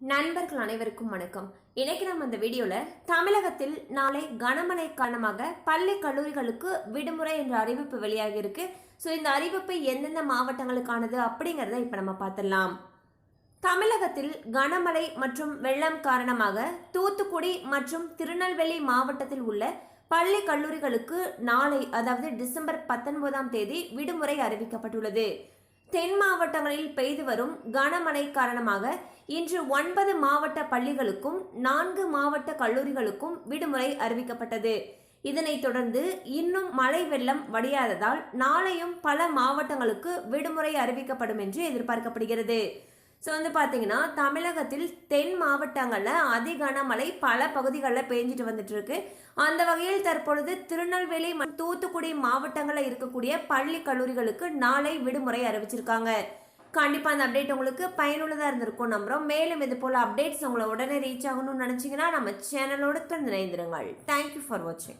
நண்பர்கள் அனைவருக்கும் வணக்கம். இன்னைக்கு நம்ம இந்த வீடியோவில் தமிழகத்தில் நாளை கனமழை காரணமாக பள்ளி கல்லூரிகளுக்கு விடுமுறை என்ற அறிவிப்பு வெளியாகி இருக்கு. ஸோ இந்த அறிவிப்பு எந்தெந்த மாவட்டங்களுக்கானது அப்படிங்கிறத இப்போ நம்ம பார்த்துடலாம். தமிழகத்தில் கனமழை மற்றும் வெள்ளம் காரணமாக தூத்துக்குடி மற்றும் திருநெல்வேலி மாவட்டத்தில் உள்ள பள்ளி கல்லூரிகளுக்கு நாளை அதாவது டிசம்பர் பத்தொன்பதாம் தேதி விடுமுறை அறிவிக்கப்பட்டுள்ளது. தென் மாவட்டங்களில் பெய்து வரும் கனமழை காரணமாக இன்று ஒன்பது மாவட்ட பள்ளிகளுக்கும் நான்கு மாவட்ட கல்லூரிகளுக்கும் விடுமுறை அறிவிக்கப்பட்டது. இதனைத் தொடர்ந்து இன்னும் மழை வெள்ளம் வடியாததால் நாளையும் பல மாவட்டங்களுக்கு விடுமுறை அறிவிக்கப்படும் என்று எதிர்பார்க்கப்படுகிறது. ஸோ வந்து பார்த்தீங்கன்னா தமிழகத்தில் தென் மாவட்டங்களில் அதி கனமழை பல பகுதிகளில் பெஞ்சிட்டு வந்துட்டு இருக்கு அந்த வகையில் தற்பொழுது திருநெல்வேலி மற்றும் தூத்துக்குடி மாவட்டங்களில் இருக்கக்கூடிய பள்ளி கல்லூரிகளுக்கு நாளை விடுமுறை அறிவிச்சிருக்காங்க. கண்டிப்பாக அந்த அப்டேட் உங்களுக்கு பயனுள்ளதாக இருந்திருக்கும் நம்புறோம். மேலும் இது போல் அப்டேட்ஸ் உங்களை உடனே ரீச் ஆகணும்னு நினச்சிங்கன்னா நம்ம சேனலோடு தொடர்ந்து இணைந்திருங்கள். தேங்க்யூ ஃபார் வாட்சிங்